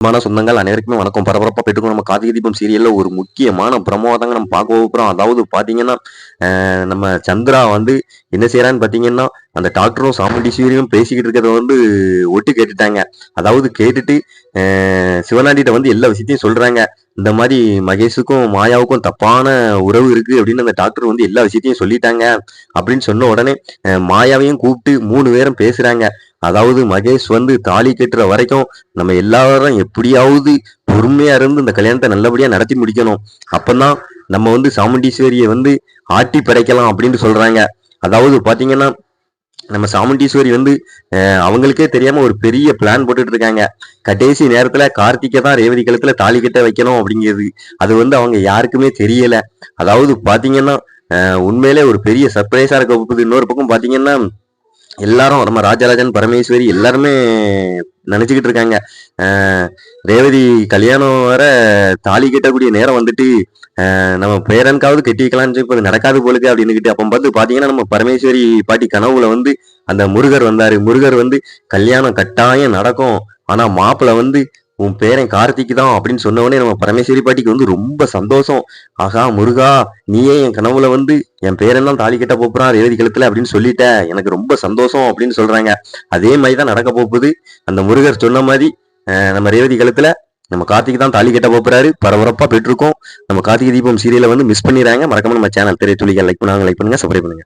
மான சொந்தங்கள் அனைவருக்குமே வணக்கம். பரபரப்பாக போயிட்டு நம்ம கார்த்திகை தீபம் சீரியலில் ஒரு முக்கியமான பிரமோ தாங்க நம்ம பார்க்க போகிறோம் அதாவது பார்த்தீங்கன்னா நம்ம சந்திரா வந்து என்ன செய்யறான்னு பார்த்தீங்கன்னா அந்த டாக்டரும் சாமுண்டீஸ்வரியும் பேசிக்கிட்டு இருக்கிறத வந்து ஒட்டு கேட்டுட்டாங்க. அதாவது கேட்டுட்டு அஹ், சிவனாண்டிட்ட வந்து எல்லா விஷயத்தையும் சொல்கிறாங்க இந்த மாதிரி மகேஷுக்கும் மாயாவுக்கும் தப்பான உறவு இருக்கு அப்படின்னு அந்த டாக்டர் வந்து எல்லா விஷயத்தையும் சொல்லிட்டாங்க. அப்படின்னு சொன்ன உடனே மாயாவையும் கூப்பிட்டு மூணு பேரும் பேசுறாங்க. அதாவது மகேஷ் வந்து தாலி கட்டுற வரைக்கும் நம்ம எல்லாரும் எப்படியாவது பொறுமையா இருந்து இந்த கல்யாணத்தை நல்லபடியா நடத்தி முடிக்கணும். அப்பதான் நம்ம வந்து சாமுண்டீஸ்வரியை வந்து ஆட்டி படைக்கலாம் அப்படின்னு சொல்றாங்க. அதாவது பாத்தீங்கன்னா நம்ம சாமுண்டீஸ்வரி வந்து அவங்களுக்கே தெரியாம ஒரு பெரிய பிளான் போட்டுட்டு இருக்காங்க. கடைசி நேரத்துல கார்த்திகை தான் ரேவதி கழுத்துல தாலி கட்ட வைக்கணும் அப்படிங்கிறது. அது வந்து அவங்க யாருக்குமே தெரியல. அதாவது பாத்தீங்கன்னா உண்மையிலே ஒரு பெரிய சர்ப்ரைஸா இருக்க போகுது. இன்னொரு பக்கம் பாத்தீங்கன்னா எல்லாரும் நம்ம ராஜராஜன் பரமேஸ்வரி எல்லாருமே நினைச்சுக்கிட்டு இருக்காங்க. ரேவதி கல்யாணம் வர தாலி கட்டக்கூடிய நேரம் வந்துட்டு நம்ம பேரனுக்காவது கட்டி வைக்கலாம்னு இப்போ நடக்காது போலுக்கு அப்படின்னுக்கிட்டு அப்போ பார்த்து பாத்தீங்கன்னா நம்ம பரமேஸ்வரி பாட்டி கனவுல வந்து அந்த முருகர் வந்தாரு. முருகர் வந்து கல்யாணம் கட்டாயம் நடக்கும். ஆனா மாப்பிள்ளை வந்து உன் பேரன் கார்த்திக் தான் அப்படின்னு சொன்னவொடனே நம்ம பரமேஸ்வரி பாட்டிக்கு வந்து ரொம்ப சந்தோஷம். ஆகா முருகா நீயே என் கனவுல வந்து என் பேரன் தான் தாலி கட்ட போப்புறான் ரேவதி கழுத்துல அப்படின்னு சொல்லிட்ட. எனக்கு ரொம்ப சந்தோஷம் அப்படின்னு சொல்றாங்க. அதே மாதிரி தான் நடக்க போகுது. அந்த முருகர் சொன்ன மாதிரி நம்ம ரேவதி கழுத்துல நம்ம கார்த்திக் தான் தாலி கட்ட போறாரு பரபரப்பா போயிட்டு இருக்கோம் நம்ம கார்த்திகை தீபம் சீரியலை வந்து மிஸ் பண்ணிடுறாங்க. மறக்காம நம்ம சேனல் திரை துளிகள் லைக் பண்ணுவாங்க லைக் பண்ணுங்க சப்ஸ்கிரைப் பண்ணுங்க.